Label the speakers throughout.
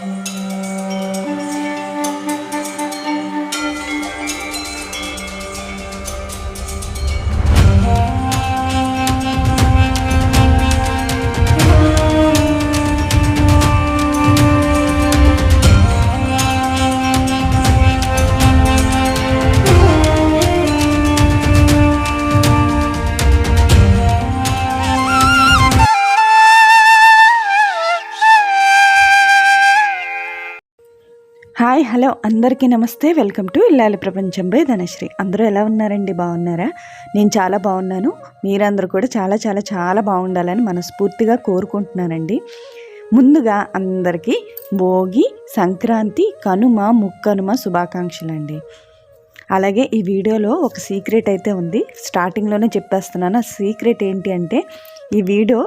Speaker 1: Música hi hello అందరికీ నమస్తే. Welcome to ఇల్లాలి ప్రపంచం బై ధనశ్రీ. అందరూ ఎలా ఉన్నారండి? బాగున్నారా? నేను చాలా బాగున్నాను. మీరందరూ కూడా చాలా చాలా చాలా బాగుండాలని మనస్ఫూర్తిగా కోరుకుంటున్నానండి. ముందుగా అందరికీ భోగి సంక్రాంతి కనుమ ముక్కనుమ శుభాకాంక్షలు అండి అలాగే ఈ వీడియోలో ఒక సీక్రెట్ అయితే ఉంది. స్టార్టింగ్లోనే చెప్పేస్తున్నాను. ఆ సీక్రెట్ ఏంటి అంటే ఈ వీడియో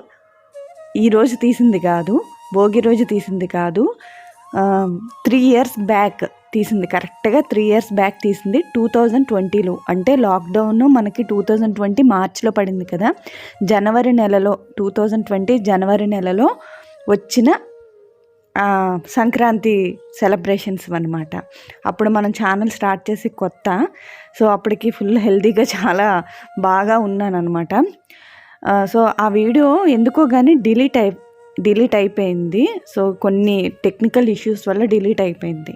Speaker 1: ఈ రోజు తీసింది కాదు భోగి రోజు తీసింది కాదు త్రీ ఇయర్స్ బ్యాక్ తీసింది. కరెక్ట్గా త్రీ ఇయర్స్ బ్యాక్ తీసింది టూ థౌజండ్ ట్వంటీలో అంటే లాక్డౌన్ మనకి టూ థౌజండ్ ట్వంటీ మార్చ్లో పడింది కదా. జనవరి నెలలో టూ థౌజండ్ ట్వంటీ జనవరి నెలలో వచ్చిన సంక్రాంతి సెలబ్రేషన్స్ అనమాట అప్పుడు మనం ఛానల్ స్టార్ట్ చేసి కొత్త. సో అప్పటికి ఫుల్ హెల్తీగా చాలా బాగా ఉన్నాను అనమాట సో ఆ వీడియో ఎందుకో కానీ డిలీట్ అయి డిలీట్ అయిపోయింది. సో కొన్ని టెక్నికల్ ఇష్యూస్ వల్ల డిలీట్ అయిపోయింది.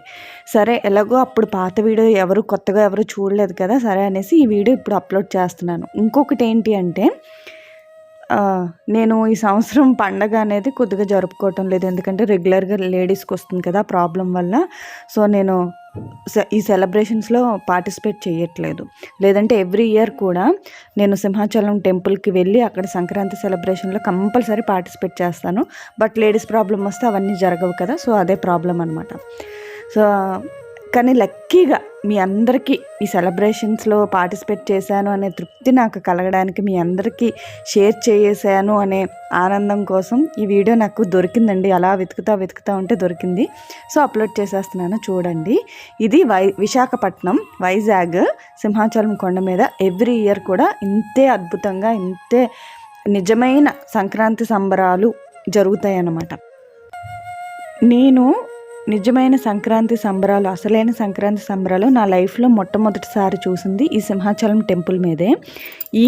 Speaker 1: సరే ఎలాగో అప్పుడు పాత వీడియో ఎవరు కొత్తగా ఎవరు చూడలేదు కదా సరే అనేసి ఈ వీడియో ఇప్పుడు అప్లోడ్ చేస్తున్నాను. ఇంకొకటి ఏంటి అంటే నేను ఈ సంవత్సరం పండగ అనేది కొద్దిగా జరుపుకోవటం లేదు. ఎందుకంటే రెగ్యులర్గా లేడీస్కి వస్తుంది కదా ప్రాబ్లం వల్ల. సో నేను ఈ సెలబ్రేషన్స్లో పార్టిసిపేట్ చేయట్లేదు. లేదంటే ఎవ్రీ ఇయర్ కూడా నేను సింహాచలం టెంపుల్కి వెళ్ళి అక్కడ సంక్రాంతి సెలబ్రేషన్లో కంపల్సరీ పార్టిసిపేట్ చేస్తాను. బట్ లేడీస్ ప్రాబ్లం వస్తే అవన్నీ జరగవు కదా సో అదే ప్రాబ్లం అనమాట సో కానీ లక్కీగా మీ అందరికీ ఈ సెలబ్రేషన్స్లో పార్టిసిపేట్ చేశాను అనే తృప్తి నాకు కలగడానికి మీ అందరికీ షేర్ చేసాను అనే ఆనందం కోసం ఈ వీడియో నాకు దొరికిందండి. అలా వెతుకుతా వెతుకుతా ఉంటే దొరికింది. సో అప్లోడ్ చేసేస్తున్నాను చూడండి. ఇది వై విశాఖపట్నం వైజాగ్ సింహాచలం కొండ మీద ఎవ్రీ ఇయర్ కూడా ఇంతే అద్భుతంగా ఇంతే నిజమైన సంక్రాంతి సంబరాలు జరుగుతాయి అన్నమాట నేను నిజమైన సంక్రాంతి సంబరాలు అసలైన సంక్రాంతి సంబరాలు నా లైఫ్లో మొట్టమొదటిసారి చూసింది ఈ సింహాచలం టెంపుల్ మీదే. ఈ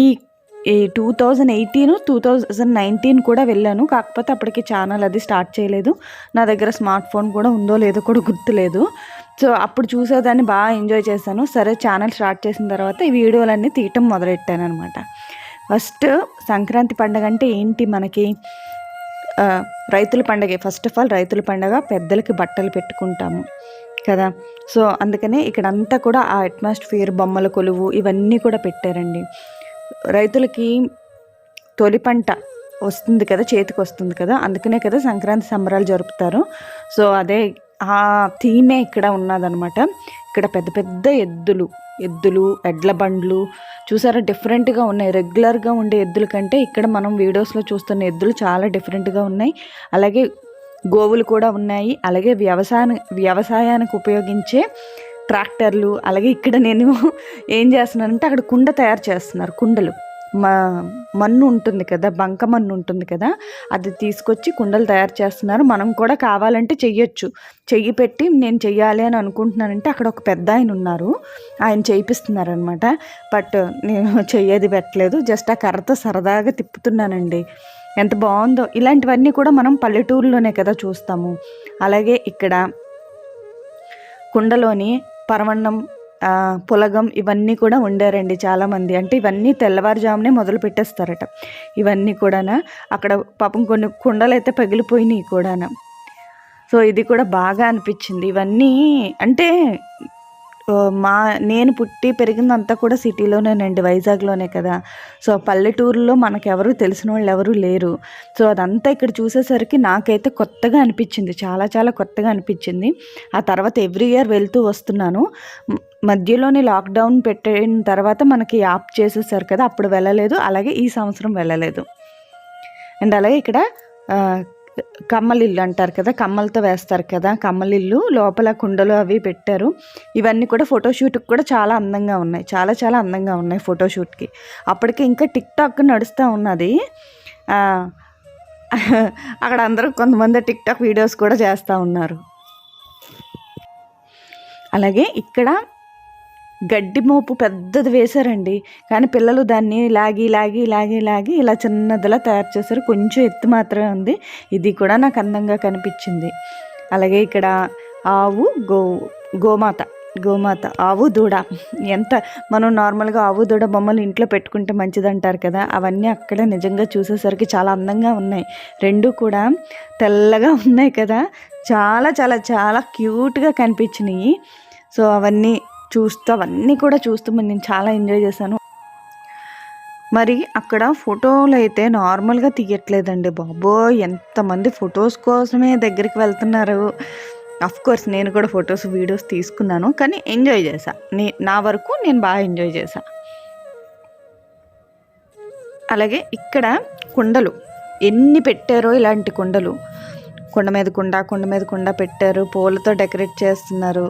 Speaker 1: ఈ two thousand eighteen two thousand nineteen కూడా వెళ్ళాను. కాకపోతే అప్పటికి ఛానల్ అది స్టార్ట్ చేయలేదు. నా దగ్గర స్మార్ట్ ఫోన్ కూడా ఉందో లేదో కూడా గుర్తులేదు సో అప్పుడు చూసేదాన్ని బాగా ఎంజాయ్ చేశాను. సరే ఛానల్ స్టార్ట్ చేసిన తర్వాత ఈ వీడియోలన్నీ తీయటం మొదలెట్టాను అనమాట ఫస్ట్ సంక్రాంతి పండగ అంటే ఏంటి? మనకి రైతుల పండగే. ఫస్ట్ ఆఫ్ ఆల్ రైతుల పండగ పెద్దలకి బట్టలు పెట్టుకుంటాము కదా. సో అందుకనే ఇక్కడంతా కూడా ఆ అట్మాస్ఫియర్ బొమ్మల కొలువు ఇవన్నీ కూడా పెట్టారండి. రైతులకి తొలి పంట వస్తుంది కదా చేతికి వస్తుంది కదా అందుకనే కదా సంక్రాంతి సంబరాలు జరుపుతారు. సో అదే ఆ థీమే ఇక్కడ ఉన్నదనమాట ఇక్కడ పెద్ద పెద్ద ఎద్దులు ఎద్దులు ఎడ్ల బండ్లు. చూసారా? డిఫరెంట్గా ఉన్నాయి. రెగ్యులర్గా ఉండే ఎద్దుల కంటే ఇక్కడ మనం వీడియోస్లో చూస్తున్న ఎద్దులు చాలా డిఫరెంట్గా ఉన్నాయి. అలాగే గోవులు కూడా ఉన్నాయి. అలాగే వ్యవసాయ వ్యవసాయానికి ఉపయోగించే ట్రాక్టర్లు. అలాగే ఇక్కడ నేను ఏం చేస్తున్నానంటే అక్కడ కుండ తయారు చేస్తున్నారు కుండలు. మన్ను ఉంటుంది కదా బంక మన్ను ఉంటుంది కదా అది తీసుకొచ్చి కుండలు తయారు చేస్తున్నారు. మనం కూడా కావాలంటే చెయ్యొచ్చు. చెయ్యి పెట్టి నేను చెయ్యాలి అని అనుకుంటున్నానంటే అక్కడ ఒక పెద్ద ఆయన ఉన్నారు. ఆయన చేయిస్తున్నారు అనమాట బట్ నేను చెయ్యేది పెట్టలేదు. జస్ట్ ఆ కర్రతో సరదాగా తిప్పుతున్నానండి. ఎంత బాగుందో. ఇలాంటివన్నీ కూడా మనం పల్లెటూరులోనే కదా చూస్తాము. అలాగే ఇక్కడ కుండలోని పరమన్నం పులగం ఇవన్నీ కూడా ఉండారండి చాలామంది. అంటే ఇవన్నీ తెల్లవారుజామునే మొదలు పెట్టేస్తారట. ఇవన్నీ కూడానా అక్కడ పాపం కొన్ని కుండలు అయితే పగిలిపోయినాయి కూడానా. సో ఇది కూడా బాగా అనిపించింది. ఇవన్నీ అంటే మా నేను పుట్టి పెరిగిందంతా కూడా సిటీలోనేనండి వైజాగ్లోనే కదా. సో పల్లెటూరులో మనకెవరు తెలిసిన వాళ్ళు ఎవరు లేరు. సో అదంతా ఇక్కడ చూసేసరికి నాకైతే కొత్తగా అనిపించింది చాలా చాలా కొత్తగా అనిపించింది. ఆ తర్వాత ఎవ్రీ ఇయర్ వెళ్తూ వస్తున్నాను. మధ్యలోనే లాక్డౌన్ పెట్టిన తర్వాత మనకి యాప్ చేసేసారు కదా అప్పుడు వెళ్ళలేదు. అలాగే ఈ సంవత్సరం వెళ్ళలేదు. అండ్ అలాగే ఇక్కడ కమ్మలిల్లు అంటారు కదా కమ్మలతో వేస్తారు కదా కమ్మలిల్లు లోపల కుండలు అవి పెట్టారు. ఇవన్నీ కూడా ఫోటోషూట్కి కూడా చాలా అందంగా ఉన్నాయి చాలా చాలా అందంగా ఉన్నాయి ఫోటోషూట్కి అప్పటికే ఇంకా టిక్ టాక్ నడుస్తూ ఉన్నది. అక్కడ అందరూ కొంతమంది టిక్ టాక్ వీడియోస్ కూడా చేస్తూ ఉన్నారు. అలాగే ఇక్కడ గడ్డి మోపు పెద్దది వేశారండి. కానీ పిల్లలు దాన్ని లాగి లాగి లాగి లాగి ఇలా చిన్నదిలా తయారు చేశారు. కొంచెం ఎత్తు మాత్రమే ఉంది. ఇది కూడా నాకు అందంగా కనిపించింది. అలాగే ఇక్కడ ఆవు గో గోమాత గోమాత ఆవు దూడ. ఎంత మనం నార్మల్గా ఆవు దూడ బొమ్మలు ఇంట్లో పెట్టుకుంటే మంచిదంటారు కదా. అవన్నీ అక్కడ నిజంగా చూసేసరికి చాలా అందంగా ఉన్నాయి. రెండు కూడా తెల్లగా ఉన్నాయి కదా. చాలా చాలా చాలా క్యూట్గా కనిపించినాయి. సో అవన్నీ చూస్తూ అవన్నీ కూడా చూస్తూ నేను చాలా ఎంజాయ్ చేశాను. మరి అక్కడ ఫోటోలు అయితే నార్మల్గా తీయట్లేదండి బాబోయ్ ఎంతమంది ఫొటోస్ కోసమే దగ్గరికి వెళ్తున్నారు. అఫ్ కోర్స్ నేను కూడా ఫొటోస్ వీడియోస్ తీసుకున్నాను. కానీ ఎంజాయ్ చేశా. నే నా వరకు నేను బాగా ఎంజాయ్ చేశా. అలాగే ఇక్కడ కుండలు. ఎన్ని పెట్టారో ఇలాంటి కుండలు. కుండ మీద కుండ కుండ మీద కుండ పెట్టారు. పూలతో డెకరేట్ చేస్తున్నారు.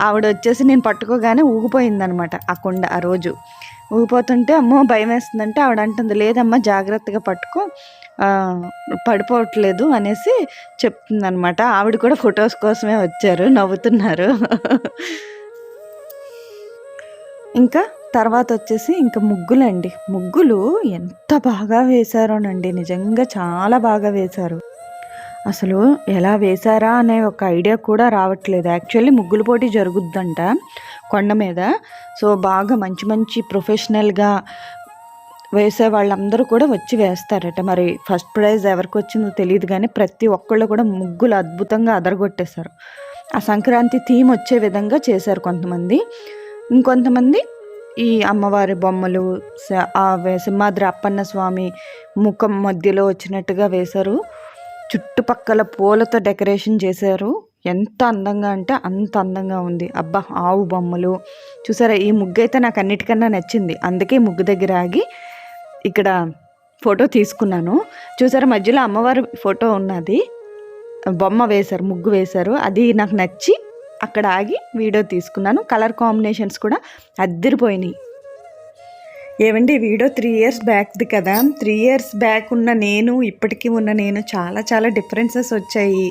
Speaker 1: ఆవిడ వచ్చేసి నేను పట్టుకోగానే ఊగిపోయిందనమాట ఆ కుండ ఆ రోజు. ఊగిపోతుంటే అమ్మో భయం వేస్తుందంటే ఆవిడ అంటుంది లేదమ్మా జాగ్రత్తగా పట్టుకో పడిపోవట్లేదు అనేసి చెప్తుందనమాట. ఆవిడ కూడా ఫొటోస్ కోసమే వచ్చారు నవ్వుతున్నారు. ఇంకా తర్వాత వచ్చేసి ఇంకా ముగ్గులండి. ముగ్గులు ఎంత బాగా వేశారోనండి నిజంగా చాలా బాగా వేశారు. అసలు ఎలా వేశారా అనే ఒక ఐడియా కూడా రావట్లేదు. యాక్చువల్లీ ముగ్గుల పోటీ జరుగుద్దంట కొండ మీద. సో బాగా మంచి మంచి ప్రొఫెషనల్గా వేసే వాళ్ళందరూ కూడా వచ్చి వేస్తారట. మరి ఫస్ట్ ప్రైజ్ ఎవరికి వచ్చిందో తెలియదు కానీ ప్రతి ఒక్కళ్ళు కూడా ముగ్గులు అద్భుతంగా అదరగొట్టేశారు. ఆ సంక్రాంతి థీమ్ వచ్చే విధంగా చేశారు కొంతమంది. ఇంకొంతమంది ఈ అమ్మవారి బొమ్మలు ఆ సింహాద్రి అప్పన్న స్వామి ముఖం మధ్యలో వచ్చినట్టుగా వేశారు. చుట్టుపక్కల పూలతో డెకరేషన్ చేశారు. ఎంత అందంగా అంటే అంత అందంగా ఉంది. అబ్బా ఆవు బొమ్మలు. చూసారా ఈ ముగ్గు అయితే నాకు అన్నిటికన్నా నచ్చింది. అందుకే ముగ్గు దగ్గర ఆగి ఇక్కడ ఫోటో తీసుకున్నాను. చూసారా మధ్యలో అమ్మవారి ఫోటో ఉన్నది. బొమ్మ వేశారు ముగ్గు వేశారు. అది నాకు నచ్చి అక్కడ ఆగి వీడియో తీసుకున్నాను. కలర్ కాంబినేషన్స్ కూడా అద్దరిపోయినాయి. ఏమండి వీడియో త్రీ ఇయర్స్ బ్యాక్ది కదా. త్రీ ఇయర్స్ బ్యాక్ ఉన్న నేను ఇప్పటికీ ఉన్న నేను చాలా చాలా డిఫరెన్సెస్ వచ్చాయి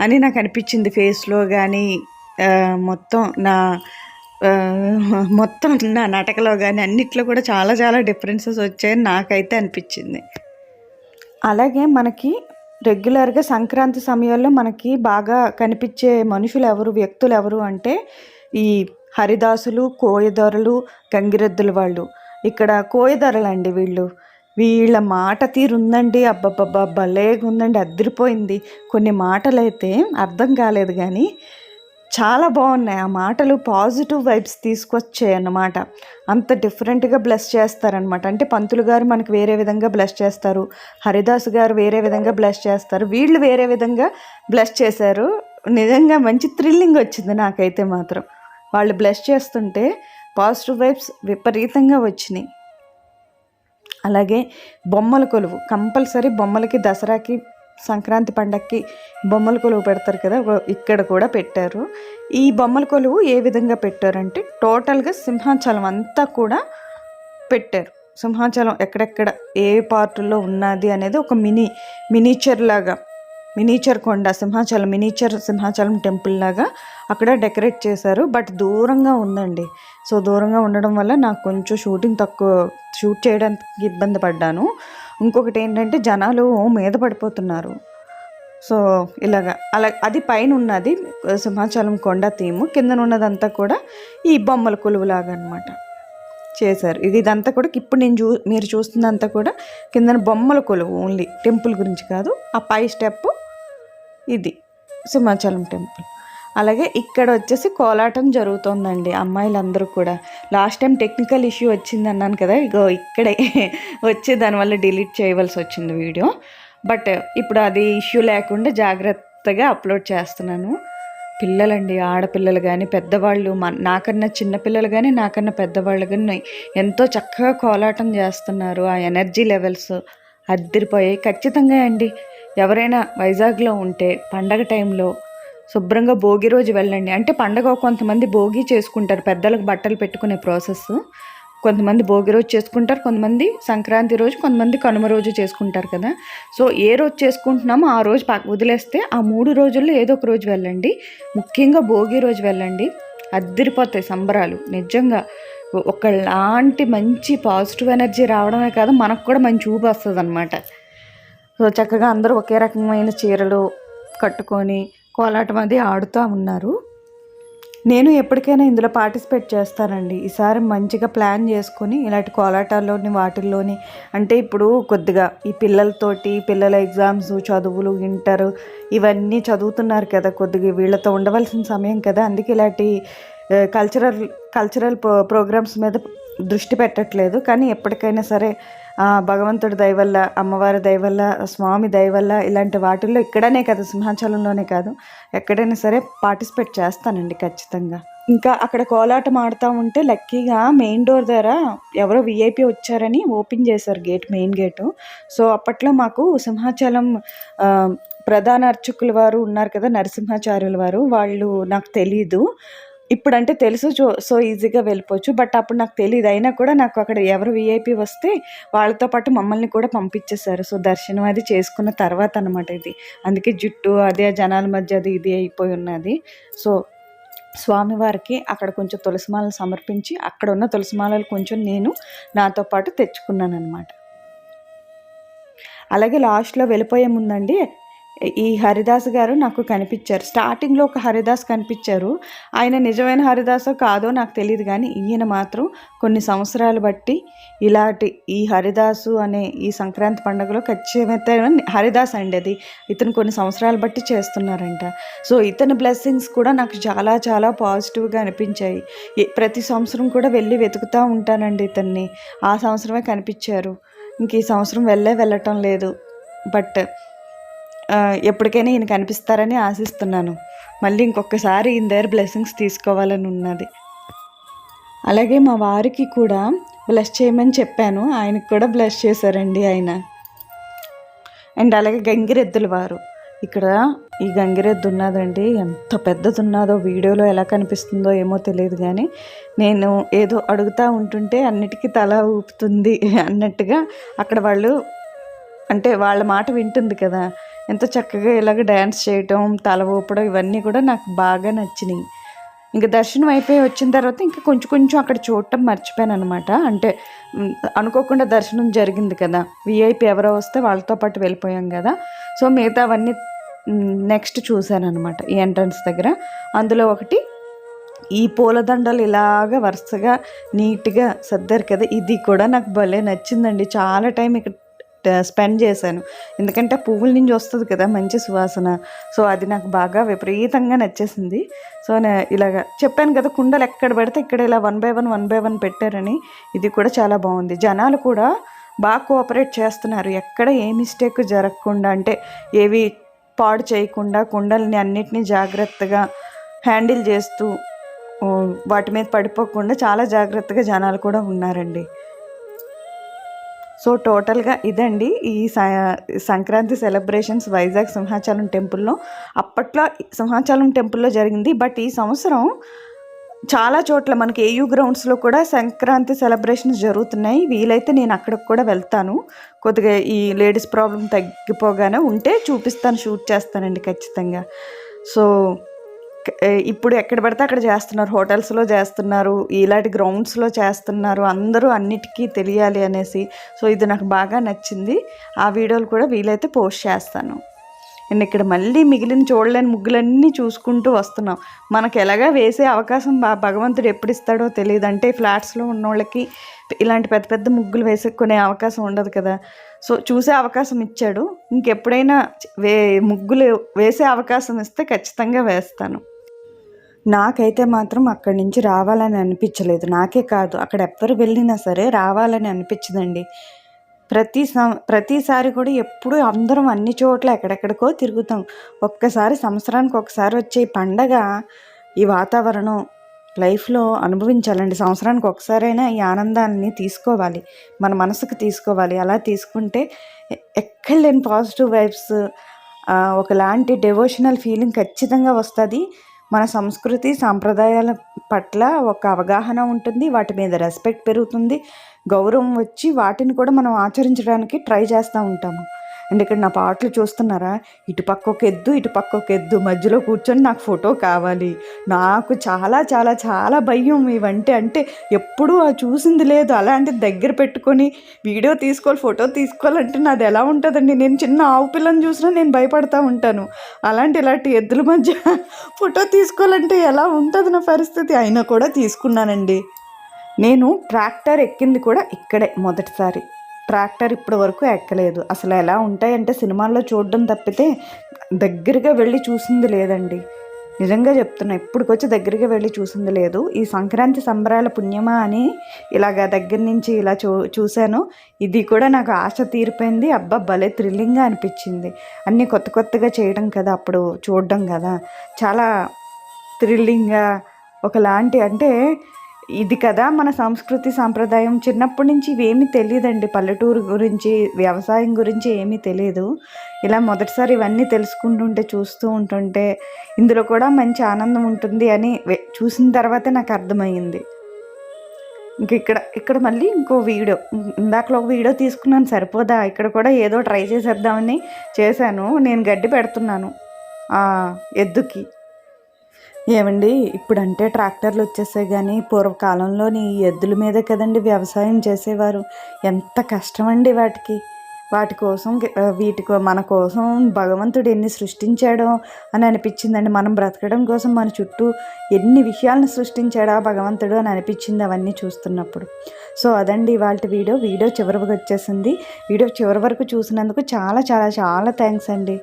Speaker 1: అని నాకు అనిపించింది ఫేస్లో కానీ మొత్తం నా మొత్తం నా నాటకలో కానీ అన్నిట్లో కూడా చాలా చాలా డిఫరెన్సెస్ వచ్చాయని నాకైతే అనిపించింది. అలాగే మనకి రెగ్యులర్గా సంక్రాంతి సమయంలో మనకి బాగా కనిపించే మనుషులు ఎవరు వ్యక్తులు ఎవరు అంటే ఈ హరిదాసులు కోయదొరలు గంగిరెద్దుల వాళ్ళు. ఇక్కడ కోయదరలండి వీళ్ళు. వీళ్ళ మాట తీరుందండి. అబ్బబ్బబ్బా భలేగా ఉందండి అద్దరిపోయింది కొన్ని మాటలైతే అర్థం కాలేదు కానీ చాలా బాగున్నాయి. ఆ మాటలు పాజిటివ్ వైబ్స్ తీసుకొచ్చాయి అన్నమాట అంత డిఫరెంట్గా బ్లెస్ చేస్తారనమాట అంటే పంతులు గారు మనకు వేరే విధంగా బ్లెస్ చేస్తారు. హరిదాస్ గారు వేరే విధంగా బ్లెస్ చేస్తారు. వీళ్ళు వేరే విధంగా బ్లెస్ చేశారు. నిజంగా మంచి థ్రిల్లింగ్ వచ్చింది నాకైతే మాత్రం. వాళ్ళు బ్లెస్ చేస్తుంటే పాజిటివ్ వైబ్స్ విపరీతంగా వచ్చినాయి. అలాగే బొమ్మల కొలువు కంపల్సరీ బొమ్మలకి దసరాకి సంక్రాంతి పండగకి బొమ్మల కొలువు పెడతారు కదా ఇక్కడ కూడా పెట్టారు. ఈ బొమ్మల కొలువు ఏ విధంగా పెట్టారంటే టోటల్గా సింహాచలం అంతా కూడా పెట్టారు. సింహాచలం ఎక్కడెక్కడ ఏ పార్టులో ఉన్నది అనేది ఒక మినీ మినీచర్ లాగా మినీచర్ కొండ సింహాచలం మినీచర్ సింహాచలం టెంపుల్ లాగా అక్కడ డెకరేట్ చేశారు. బట్ దూరంగా ఉందండి. సో దూరంగా ఉండడం వల్ల నాకు కొంచెం షూటింగ్ తక్కువ షూట్ చేయడానికి ఇబ్బంది పడ్డాను. ఇంకొకటి ఏంటంటే జనాలు మీద పడిపోతున్నారు. సో ఇలాగా. అలా అది పైన ఉన్నది సింహాచలం కొండ థీము. కింద ఉన్నదంతా కూడా ఈ బొమ్మల కొలువులాగా అనమాట చేశారు. ఇది ఇదంతా కూడా ఇప్పుడు నేను చూ మీరు చూస్తున్నంతా కూడా కింద బొమ్మల కొలువు ఓన్లీ టెంపుల్ గురించి కాదు. ఆ పై స్టెప్ ఇది సింహాచలం టెంపుల్. అలాగే ఇక్కడ వచ్చేసి కోలాటం జరుగుతుందండి అమ్మాయిలందరూ కూడా. లాస్ట్ టైం టెక్నికల్ ఇష్యూ వచ్చింది అన్నాను కదా ఇగో ఇక్కడే వచ్చి దానివల్ల డిలీట్ చేయవలసి వచ్చింది వీడియో. బట్ ఇప్పుడు అది ఇష్యూ లేకుండా జాగ్రత్తగా అప్లోడ్ చేస్తున్నాను. పిల్లలండి ఆడపిల్లలు కానీ పెద్దవాళ్ళు మన నాకన్నా చిన్నపిల్లలు కానీ నాకన్నా పెద్దవాళ్ళు కానీ ఎంతో చక్కగా కోలాటం చేస్తున్నారు. ఆ ఎనర్జీ లెవెల్స్ అద్దరిపోయాయి. ఖచ్చితంగా అండి ఎవరైనా వైజాగ్లో ఉంటే పండగ టైంలో శుభ్రంగా భోగి రోజు వెళ్ళండి. అంటే పండగ కొంతమంది భోగి చేసుకుంటారు. పెద్దలకు బట్టలు పెట్టుకునే ప్రాసెస్. కొంతమంది భోగి రోజు చేసుకుంటారు. కొంతమంది సంక్రాంతి రోజు కొంతమంది కనుమ రోజు చేసుకుంటారు కదా. సో ఏ రోజు చేసుకుంటున్నామో ఆ రోజు వదిలేస్తే ఆ మూడు రోజుల్లో ఏదో ఒక రోజు వెళ్ళండి. ముఖ్యంగా భోగి రోజు వెళ్ళండి. అద్దరిపోతాయి సంబరాలు. నిజంగా ఒకలాంటి మంచి పాజిటివ్ ఎనర్జీ రావడమే కాదు మనకు కూడా మంచి ఊపు వస్తుంది అనమాట సో చక్కగా అందరూ ఒకే రకమైన చీరలు కట్టుకొని కోలాటం అది ఆడుతూ ఉన్నారు. నేను ఎప్పటికైనా ఇందులో పార్టిసిపేట్ చేస్తానండి. ఈసారి మంచిగా ప్లాన్ చేసుకొని ఇలాంటి కోలాటాల్లోని వాటిల్లోని అంటే ఇప్పుడు కొద్దిగా ఈ పిల్లలతోటి పిల్లల ఎగ్జామ్స్ చదువులు ఇంటర్ ఇవన్నీ చదువుతున్నారు కదా కొద్దిగా వీళ్ళతో ఉండవలసిన సమయం కదా. అందుకే ఇలాంటి కల్చరల్ కల్చరల్ ప్రో ప్రోగ్రామ్స్ మీద దృష్టి పెట్టట్లేదు. కానీ ఎప్పటికైనా సరే భగవంతుడి దయవల్ల అమ్మవారి దయవల్ల స్వామి దయవల్ల ఇలాంటి వాటిల్లో ఇక్కడనే కాదు సింహాచలంలోనే కాదు ఎక్కడైనా సరే పార్టిసిపేట్ చేస్తానండి ఖచ్చితంగా. ఇంకా అక్కడ కోలాటం ఆడుతూ ఉంటే లక్కీగా మెయిన్ డోర్ దగ్గర ఎవరో విఐపి వచ్చారని ఓపెన్ చేశారు గేట్ మెయిన్ గేటు. సో అప్పట్లో మాకు సింహాచలం ప్రధాన అర్చకుల వారు ఉన్నారు కదా నరసింహాచార్యుల వారు వాళ్ళు నాకు తెలీదు. ఇప్పుడంటే తెలుసు చో సో ఈజీగా వెళ్ళిపోవచ్చు. బట్ అప్పుడు నాకు తెలియదు అయినా కూడా నాకు అక్కడ ఎవరు విఐపి వస్తే వాళ్ళతో పాటు మమ్మల్ని కూడా పంపించేశారు. సో దర్శనం అది చేసుకున్న తర్వాత అనమాట ఇది. అందుకే జుట్టు అదే జనాల మధ్య అది ఇది అయిపోయి ఉన్నది. సో స్వామివారికి అక్కడ కొంచెం తులసిమాలలు సమర్పించి అక్కడ ఉన్న తులసిమాలలు కొంచెం నేను నాతో పాటు తెచ్చుకున్నాను అనమాట అలాగే లాస్ట్లో వెళ్ళిపోయే ముందండి ఈ హరిదాస్ గారు నాకు కనిపించారు. స్టార్టింగ్లో ఒక హరిదాస్ కనిపించారు. ఆయన నిజమైన హరిదాసో కాదో నాకు తెలియదు కానీ ఈయన మాత్రం కొన్ని సంవత్సరాలు బట్టి ఇలాంటి ఈ హరిదాసు అనే ఈ సంక్రాంతి పండుగలో ఖచ్చితమైన హరిదాస్ అండి అది. ఇతను కొన్ని సంవత్సరాలు బట్టి చేస్తున్నారంట. సో ఇతని బ్లెస్సింగ్స్ కూడా నాకు చాలా చాలా పాజిటివ్గా అనిపించాయి. ప్రతి సంవత్సరం కూడా వెళ్ళి వెతుకుతూ ఉంటానండి ఇతన్ని. ఆ సంవత్సరమే కనిపించారు. ఇంక ఈ సంవత్సరం వెళ్ళే వెళ్ళటం లేదు. బట్ ఎప్పటికైనా ఈయన కనిపిస్తారని ఆశిస్తున్నాను. మళ్ళీ ఇంకొకసారి ఈయన దగ్గర బ్లెస్సింగ్స్ తీసుకోవాలని ఉన్నది. అలాగే మా వారికి కూడా బ్లెస్ చేయమని చెప్పాను. ఆయనకు కూడా బ్లెస్ చేశారండి ఆయన. అండ్ అలాగే గంగిరెద్దుల వారు. ఇక్కడ ఈ గంగిరెద్దు ఉన్నదండి. ఎంత పెద్దది ఉన్నదో వీడియోలో ఎలా కనిపిస్తుందో ఏమో తెలియదు కానీ నేను ఏదో అడుగుతూ ఉంటుంటే అన్నిటికీ తల ఊపుతుంది అన్నట్టుగా అక్కడ వాళ్ళు అంటే వాళ్ళ మాట వింటుంది కదా. ఎంత చక్కగా ఇలాగ డ్యాన్స్ చేయటం తల ఊపడం ఇవన్నీ కూడా నాకు బాగా నచ్చినాయి. ఇంకా దర్శనం అయిపోయి వచ్చిన తర్వాత ఇంకా కొంచెం కొంచెం అక్కడ చూడటం మర్చిపోయాను అనమాట అంటే అనుకోకుండా దర్శనం జరిగింది కదా. విఐపి ఎవరో వస్తే వాళ్ళతో పాటు వెళ్ళిపోయాం కదా. సో మిగతా అవన్నీ నెక్స్ట్ చూశాను అనమాట ఈ ఎంట్రన్స్ దగ్గర. అందులో ఒకటి ఈ పూలదండలు ఇలాగ వరుసగా నీట్గా సర్దారు కదా. ఇది కూడా నాకు భలే నచ్చిందండి. చాలా టైం ఇక్కడ స్పెండ్ చేశాను. ఎందుకంటే పువ్వుల నుంచి వస్తుంది కదా మంచి సువాసన. సో అది నాకు బాగా విపరీతంగా నచ్చేసింది. సో నే ఇలాగ చెప్పాను కదా కుండలు ఎక్కడ పెడితే ఇక్కడ ఇలా one by one one by one పెట్టారని. ఇది కూడా చాలా బాగుంది. జనాలు కూడా బాగా కోఆపరేట్ చేస్తున్నారు. ఎక్కడ ఏ మిస్టేక్ జరగకుండా అంటే ఏవి పాడు చేయకుండా కుండల్ని అన్నిటినీ జాగ్రత్తగా హ్యాండిల్ చేస్తూ వాటి మీద పడిపోకుండా చాలా జాగ్రత్తగా జనాలు కూడా ఉన్నారండి. సో టోటల్గా ఇదండి ఈ సంక్రాంతి సెలబ్రేషన్స్ వైజాగ్ సింహాచలం టెంపుల్లో. అప్పట్లో సింహాచలం టెంపుల్లో జరిగింది. బట్ ఈ సంవత్సరం చాలా చోట్ల మనకి ఏయూ గ్రౌండ్స్లో కూడా సంక్రాంతి సెలబ్రేషన్స్ జరుగుతున్నాయి. వీలైతే నేను అక్కడికి కూడా వెళ్తాను. కొద్దిగా ఈ లేడీస్ ప్రాబ్లం తగ్గిపోగానే ఉంటే చూపిస్తాను షూట్ చేస్తానండి ఖచ్చితంగా. సో ఇప్పుడు ఎక్కడ పడితే అక్కడ చేస్తున్నారు. హోటల్స్లో చేస్తున్నారు. ఇలాంటి గ్రౌండ్స్లో చేస్తున్నారు. అందరూ అన్నిటికీ తెలియాలి అనేసి. సో ఇది నాకు బాగా నచ్చింది. ఆ వీడియోలు కూడా వీలైతే పోస్ట్ చేస్తాను. అండ్ ఇక్కడ మళ్ళీ మిగిలిన చూడలేని ముగ్గులన్నీ చూసుకుంటూ వస్తున్నాం. మనకు ఎలాగా వేసే అవకాశం బా భగవంతుడు ఎప్పుడు ఇస్తాడో తెలియదు. అంటే ఫ్లాట్స్లో ఉన్న వాళ్ళకి ఇలాంటి పెద్ద పెద్ద ముగ్గులు వేసుకునే అవకాశం ఉండదు కదా. సో చూసే అవకాశం ఇచ్చాడు. ఇంకెప్పుడైనా వే ముగ్గులు వేసే అవకాశం ఇస్తే ఖచ్చితంగా వేస్తాను. నాకైతే మాత్రం అక్కడి నుంచి రావాలని అనిపించలేదు. నాకే కాదు అక్కడ ఎవ్వరు వెళ్ళినా సరే రావాలని అనిపించదండి. ప్రతి సం ప్రతిసారి కూడా ఎప్పుడు అందరం అన్ని చోట్ల ఎక్కడెక్కడికో తిరుగుతాం. ఒక్కసారి సంవత్సరానికి ఒకసారి వచ్చే పండగ ఈ వాతావరణం లైఫ్లో అనుభవించాలండి. సంవత్సరానికి ఒకసారైనా ఈ ఆనందాన్ని తీసుకోవాలి. మన మనసుకు తీసుకోవాలి. అలా తీసుకుంటే ఎక్కడ లేని పాజిటివ్ వైబ్స్ ఒకలాంటి డెవోషనల్ ఫీలింగ్ ఖచ్చితంగా వస్తుంది. మన సంస్కృతి సాంప్రదాయాల పట్ల ఒక అవగాహన ఉంటుంది. వాటి మీద రెస్పెక్ట్ పెరుగుతుంది. గౌరవం వచ్చి వాటిని కూడా మనం ఆచరించడానికి ట్రై చేస్తూ ఉంటాము. అండ్ ఇక్కడ నా పాటలు చూస్తున్నారా? ఇటు పక్కకు ఎద్దు ఇటు పక్కకు ఒక ఎద్దు. మధ్యలో కూర్చొని నాకు ఫోటో కావాలి. నాకు చాలా చాలా చాలా భయం ఇవంటే అంటే ఎప్పుడూ ఆ చూసింది లేదు. అలాంటి దగ్గర పెట్టుకొని వీడియో తీసుకోవాలి ఫోటో తీసుకోవాలంటే నాది ఎలా ఉంటుందండి? నేను చిన్న ఆవు పిల్లని చూసినా నేను భయపడతా ఉంటాను. అలాంటి ఇలాంటి ఎద్దుల మధ్య ఫోటో తీసుకోవాలంటే ఎలా ఉంటుంది నా పరిస్థితి? అయినా కూడా తీసుకున్నానండి. నేను ట్రాక్టర్ ఎక్కింది కూడా ఇక్కడే మొదటిసారి. ట్రాక్టర్ ఇప్పటి వరకు ఎక్కలేదు. అసలు ఎలా ఉంటాయంటే సినిమాల్లో చూడడం తప్పితే దగ్గరగా వెళ్ళి చూసింది లేదండి. నిజంగా చెప్తున్నా ఇప్పటికొచ్చి దగ్గరగా వెళ్ళి చూసింది లేదు. ఈ సంక్రాంతి సంబరాల పుణ్యమా అని ఇలాగ దగ్గర నుంచి ఇలా చూ చూశాను. ఇది కూడా నాకు ఆశ తీరిపోయింది. అబ్బా భలే థ్రిల్లింగ్గా అనిపించింది. అన్నీ కొత్త కొత్తగా చేయడం కదా అప్పుడు చూడడం కదా. చాలా థ్రిల్లింగ్గా ఒకలాంటి అంటే ఇది కదా మన సంస్కృతి సాంప్రదాయం. చిన్నప్పటి నుంచి ఇవేమీ తెలియదండి పల్లెటూరు గురించి వ్యవసాయం గురించి ఏమీ తెలియదు ఇలా మొదటిసారి ఇవన్నీ తెలుసుకుంటుంటే చూస్తూ ఉంటుంటే ఇందులో కూడా మంచి ఆనందం ఉంటుంది అని చూసిన తర్వాతే నాకు అర్థమైంది ఇంక ఇక్కడ ఇక్కడ మళ్ళీ ఇంకో వీడియో. ఇందాకలో ఒక వీడియో తీసుకున్నాను. సరిపోదా? ఇక్కడ కూడా ఏదో ట్రై చేసేద్దామని చేశాను. నేను గడ్డి పెడుతున్నాను. ఎద్దుకి. ఏమండి ఇప్పుడంటే ట్రాక్టర్లు వచ్చేసాయి కానీ పూర్వకాలంలోని ఎద్దుల మీదే కదండి వ్యవసాయం చేసేవారు. ఎంత కష్టమండి వాటికి. వాటి కోసం ఆ, వీటి మన కోసం భగవంతుడు ఎన్ని సృష్టించాడో అని అనిపించిందండి. మనం బ్రతకడం కోసం మన చుట్టూ ఎన్ని విషయాలను సృష్టించాడా భగవంతుడు అని అనిపించింది అవన్నీ చూస్తున్నప్పుడు. సో అదండి వాళ్ళ వీడియో. వీడియో చివరి వచ్చేసింది. వీడియో చివరి వరకు చూసినందుకు చాలా చాలా చాలా థ్యాంక్స్ అండి.